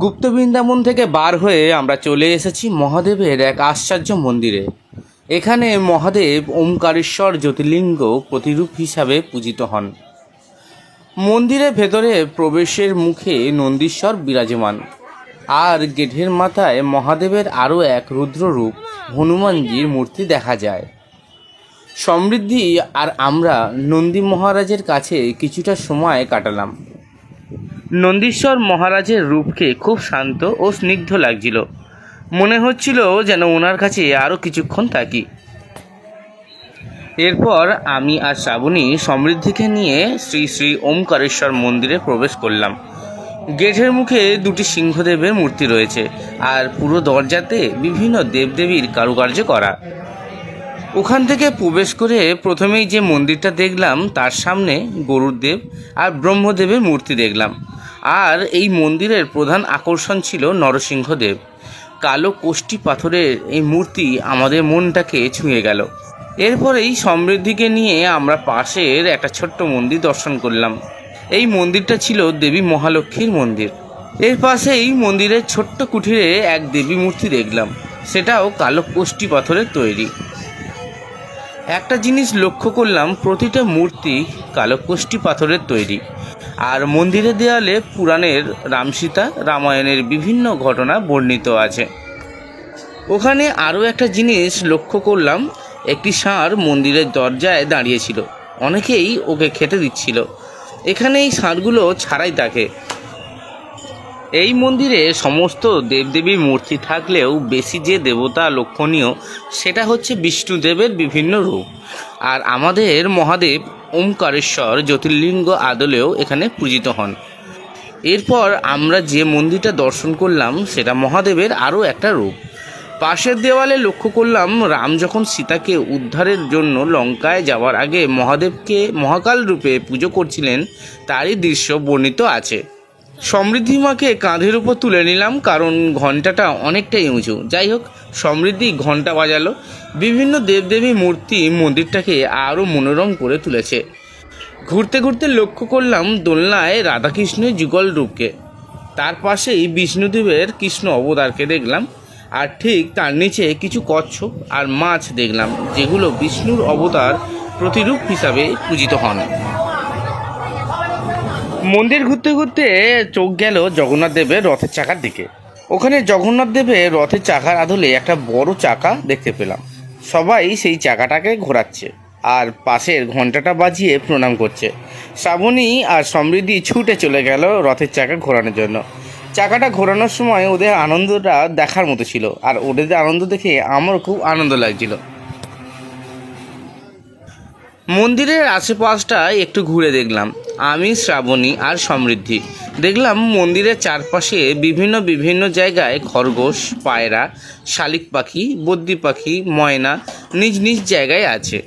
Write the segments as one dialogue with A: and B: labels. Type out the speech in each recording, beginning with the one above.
A: গুপ্ত বৃন্দাবন থেকে বার হয়ে আমরা চলে এসেছি মহাদেবের এক আশ্চর্য মন্দিরে। এখানে মহাদেব ওমকারেশ্বর জ্যোতির্লিঙ্গ প্রতিরূপ হিসাবে পূজিত হন। মন্দিরের ভেতরে প্রবেশের মুখে নন্দীশ্বর বিরাজমান। আর গেটের মাথায় মহাদেবের আরও এক রুদ্ররূপ হনুমানজির মূর্তি দেখা যায়। সমৃদ্ধি আর আমরা নন্দী মহারাজের কাছে কিছুটা সময় কাটালাম। নন্দীশ্বর মহারাজের রূপকে খুব শান্ত ও স্নিগ্ধ লাগছিল। মনে হচ্ছিল যেন ওনার কাছে আরও কিছুক্ষণ থাকি। এরপর আমি আর শ্রাবণী সমৃদ্ধিকে নিয়ে শ্রী শ্রী ওমকারেশ্বর মন্দিরে প্রবেশ করলাম। গেটের মুখে দুটি সিংহদেবের মূর্তি রয়েছে আর পুরো দরজাতে বিভিন্ন দেবদেবীর কারুকার্য করা। ওখান থেকে প্রবেশ করে প্রথমেই যে মন্দিরটা দেখলাম, তার সামনে গরুর দেব আর ব্রহ্মদেবের মূর্তি দেখলাম। আর এই মন্দিরের প্রধান আকর্ষণ ছিল নরসিংহদেব। কালো কোষ্টি পাথরের এই মূর্তি আমাদের মনটাকে ছুঁয়ে গেল। এরপরেই সমৃদ্ধিকে নিয়ে আমরা পাশের একটা ছোট্ট মন্দির দর্শন করলাম। এই মন্দিরটা ছিল দেবী মহালক্ষ্মীর মন্দির। এর পাশেই মন্দিরের ছোট্ট কুঠিরে এক দেবী মূর্তি দেখলাম। সেটাও কালো কোষ্টি পাথরের তৈরি। একটা জিনিস লক্ষ্য করলাম, প্রতিটা মূর্তি কালো কোষ্টি পাথরের তৈরি। আর মন্দিরের দেয়ালে পুরাণের রামসীতা, রামায়ণের বিভিন্ন ঘটনা বর্ণিত আছে। ওখানে আরও একটা জিনিস লক্ষ্য করলাম, একটি ষাঁড় মন্দিরের দরজায় দাঁড়িয়েছিল। অনেকেই ওকে খেতে দিচ্ছিল। এখানে এই ষাঁড়গুলো ছাড়াই থাকে। এই মন্দিরে সমস্ত দেবদেবীর মূর্তি থাকলেও বেশি যে দেবতা লক্ষণীয়, সেটা হচ্ছে বিষ্ণুদেবের বিভিন্ন রূপ। আর আমাদের মহাদেব ওমকারেশ্বর জ্যোতির্লিঙ্গ আদলেও এখানে পূজিত হন। এরপর আমরা যে মন্দিরটা দর্শন করলাম, সেটা মহাদেবের আরও একটা রূপ। পাশের দেওয়ালে লক্ষ্য করলাম, রাম যখন সীতাকে উদ্ধারের জন্য লঙ্কায় যাওয়ার আগে মহাদেবকে মহাকাল রূপে পুজো করছিলেন, তারই দৃশ্য বর্ণিত আছে। সমৃদ্ধি মাকে কাঁধের উপর তুলে নিলাম, কারণ ঘন্টাটা অনেকটাই উঁচু। যাই হোক সমৃদ্ধি ঘণ্টা বাজালো। বিভিন্ন দেবদেবী মূর্তি মন্দিরটাকে আরও মনোরম করে তুলেছে। ঘুরতে ঘুরতে লক্ষ্য করলাম দোলনায় রাধাকৃষ্ণের যুগল রূপকে। তার পাশেই বিষ্ণুদেবের কৃষ্ণ অবতারকে দেখলাম। আর ঠিক তার নিচে কিছু কচ্ছপ আর মাছ দেখলাম, যেগুলো বিষ্ণুর অবতার প্রতিরূপ হিসাবে পূজিত হন। মন্দির ঘুরতে ঘুরতে চোখ গেল জগন্নাথ দেবের রথের চাকার দিকে। ওখানে জগন্নাথ দেবের রথের চাকার আদলে একটা বড় চাকা দেখতে পেলাম। সবাই সেই চাকাটাকে ঘোরাচ্ছে আর পাশের ঘন্টাটা বাজিয়ে প্রণাম করছে। শ্রাবণী আর সমৃদ্ধি ছুটে চলে গেল রথের চাকা ঘোরানোর জন্য। চাকাটা ঘোরানোর সময় ওদের আনন্দটা দেখার মতো ছিল আর ওদের আনন্দ দেখে আমারও খুব আনন্দ লাগছিল। মন্দিরের আশেপাশটা একটু ঘুরে দেখলাম। আমি, শ্রাবণী আর সমৃদ্ধি। দেখলাম মন্দিরের চারপাশে বিভিন্ন বিভিন্ন জায়গায় খরগোশ, পায়রা, শালিক পাখি বদ্যি পাখি, ময়না নিজ নিজ জায়গায় আছে।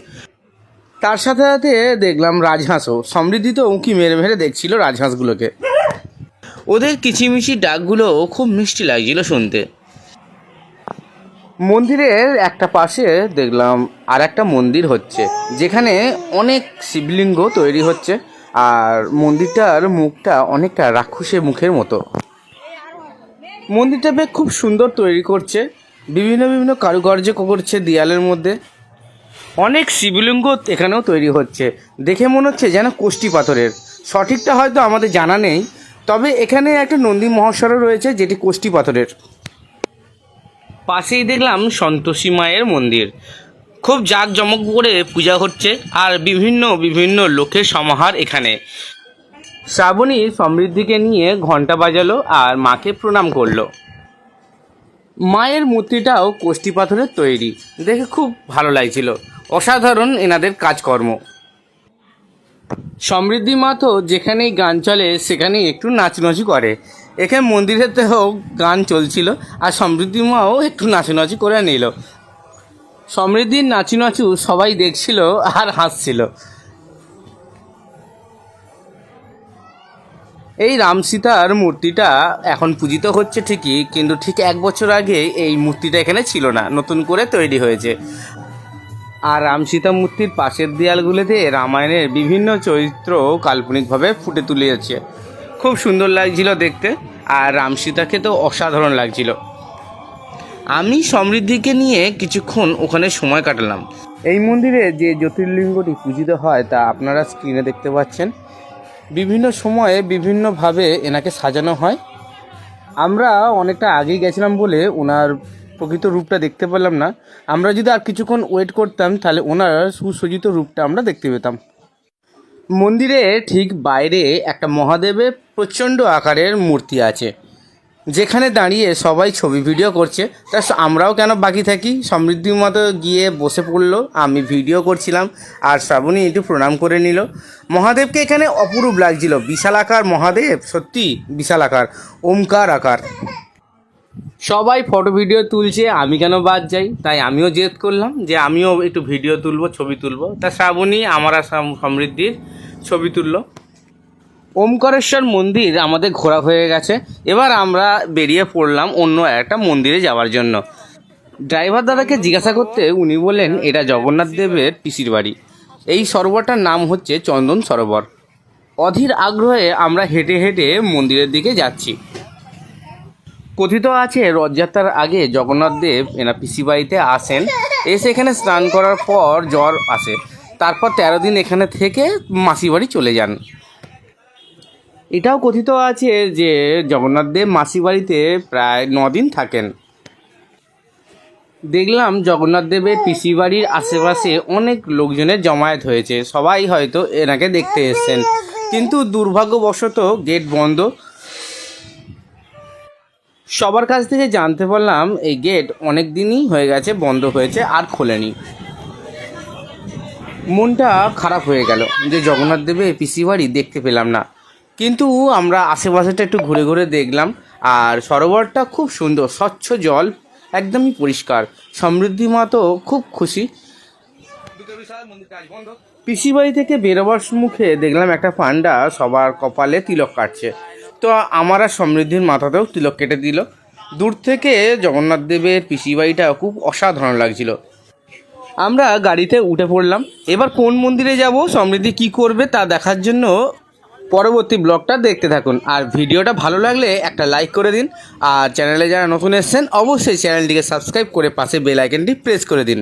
A: তার সাথে সাথে দেখলাম রাজহাঁসও। সমৃদ্ধি তো উঁকি মেরে মেরে দেখছিল রাজহাঁসগুলোকে। ওদের কিচিমিচি ডাকগুলো খুব মিষ্টি লাগছিল শুনতে। মন্দিরের একটা পাশে দেখলাম আর একটা মন্দির হচ্ছে, যেখানে অনেক শিবলিঙ্গ তৈরি হচ্ছে। আর মন্দিরটার মুখটা অনেকটা রাক্ষসের মুখের মতো। মন্দিরটা বেশ খুব সুন্দর তৈরি করছে। বিভিন্ন বিভিন্ন কারুকার্য করছে দেয়ালের মধ্যে। অনেক শিবলিঙ্গ এখানেও তৈরি হচ্ছে। দেখে মনে হচ্ছে যেন কোষ্টি পাথরের। সঠিকটা হয়তো আমাদের জানা নেই। তবে এখানে একটা নন্দী মহাস্বরও রয়েছে যেটি কোষ্টি পাথরের। পাশেই দেখলাম সন্তোষী মায়ের মন্দির। খুব জাঁকজমক করে পূজা হচ্ছে আর বিভিন্ন বিভিন্ন লোকের সমাহার এখানে। শ্রাবণী সমৃদ্ধিকে নিয়ে ঘণ্টা বাজালো আর মাকে প্রণাম করল। মায়ের মূর্তিটাও কোষ্টি পাথরের তৈরি। দেখে খুব ভালো লাগছিল। অসাধারণ এনাদের কাজকর্ম। সমৃদ্ধি মা তো যেখানেই গান চলে, সেখানেই একটু নাচনাচি করে। এখানে মন্দিরেতেও গান চলছিল আর সমৃদ্ধি মাও একটু নাচনাচি করে নিল। সমৃদ্ধির নাচু নাচু সবাই দেখছিল আর হাসছিল। এই রাম সীতার মূর্তিটা এখন পূজিত হচ্ছে ঠিকই, কিন্তু ঠিক এক বছর আগে এই মূর্তিটা এখানে ছিল না, নতুন করে তৈরি হয়েছে। আর রাম সীতা মূর্তির পাশের দেয়ালগুলোতে রামায়ণের বিভিন্ন চরিত্র কাল্পনিকভাবে ফুটে তুলে যাচ্ছে খুব সুন্দর লাগছিল দেখতে, আর রামসীতাকে তো অসাধারণ লাগছিল। আমি সমৃদ্ধিকে নিয়ে কিছুক্ষণ ওখানে সময় কাটালাম। এই মন্দিরে যে জ্যোতির্লিঙ্গটি পূজিত হয় তা আপনারা স্ক্রিনে দেখতে পাচ্ছেন। বিভিন্ন সময়ে বিভিন্নভাবে এনাকে সাজানো হয়। আমরা অনেকটা আগেই গেছিলাম বলে ওনার প্রকৃত রূপটা দেখতে পেলাম না। আমরা যদি আর কিছুক্ষণ ওয়েট করতাম, তাহলে ওনার সুসজ্জিত রূপটা আমরা দেখতে পেতাম। মন্দিরে ঠিক বাইরে একটা মহাদেবের প্রচণ্ড আকারের মূর্তি আছে। যেখানে দাঁড়িয়ে সবাই ছবি ভিডিও করছে, তা আমরাও কেন বাকি থাকি? সমৃদ্ধির মতো গিয়ে বসে পড়ল, আমি ভিডিও করছিলাম, আর শ্রাবণী একটু প্রণাম করে নিল। মহাদেবকে এখানে অপরূপ লাগছিল, বিশাল আকার মহাদেব, সত্যি বিশাল আকার, ওমকার আকার। সবাই ফটো ভিডিও তুলছে, আমি কেন বাদ যাই? তাই আমিও জেদ করলাম যে আমিও একটু ভিডিও তুলবো, ছবি তুলবো। তা শ্রাবণী, আমার সমৃদ্ধির ছবি তুললো। ওমকারেশ্বর মন্দির আমাদের ঘোরা হয়ে গেছে। এবার আমরা বেরিয়ে পড়লাম অন্য একটা মন্দিরে যাওয়ার জন্য। ড্রাইভার দাদাকে জিজ্ঞাসা করতে উনি বললেন, এটা জগন্নাথ দেবের পিসির বাড়ি। এই সরোবরটার নাম হচ্ছে চন্দন সরোবর। অধীর আগ্রহে আমরা হেঁটে হেঁটে মন্দিরের দিকে যাচ্ছি। কথিত আছে, রথযাত্রার আগে জগন্নাথ দেব এনা পিসি বাড়িতে আসেন। এসে এখানে স্নান করার পর জ্বর আসে। তারপর তেরো দিন এখানে থেকে মাসি বাড়ি চলে যান। এটাও কথিত আছে যে জগন্নাথ দেব মাসি বাড়িতে প্রায় দিন থাকেন। দেখলাম জগন্নাথ দেবের পিসি বাড়ির আশেপাশে অনেক লোকজনের জমায়েত হয়েছে। সবাই হয়তো এনাকে দেখতে এসেছেন। কিন্তু দুর্ভাগ্যবশত গেট বন্ধ। সবার কাছ থেকে জানতে পারলাম, এই গেট অনেক দিনই হয়ে গেছে, বন্ধ হয়েছে, আর খোলেনি। মনটা খারাপ হয়ে গেল যে জগন্নাথ দেবের পিসি বাড়ি দেখতে পেলাম না। কিন্তু আমরা আশেপাশেটা একটু ঘুরে ঘুরে দেখলাম, আর সরোবরটা খুব সুন্দর, স্বচ্ছ জল, একদমই পরিষ্কার, সমৃদ্ধি মা তো খুব খুশি। পিসি বাড়ি থেকে বেরোবার মুখে দেখলাম একটা পান্ডা সবার কপালে তিলক কাটছে। তো আমার আর সমৃদ্ধির মাথাতেও তিলক কেটে দিল। দূর থেকে জগন্নাথ দেবের পিসি বাড়িটা খুব অসাধারণ লাগছিল। আমরা গাড়িতে উঠে পড়লাম। এবার কোন মন্দিরে যাব, সমৃদ্ধি কি করবে তা দেখার জন্য পরবর্তী ব্লগটা দেখতে থাকুন। আর ভিডিওটা ভালো লাগলে একটা লাইক করে দিন। আর চ্যানেলে যারা নতুন এসছেন, অবশ্যই চ্যানেলটিকে সাবস্ক্রাইব করে পাশে বেল আইকনটি প্রেস করে দিন।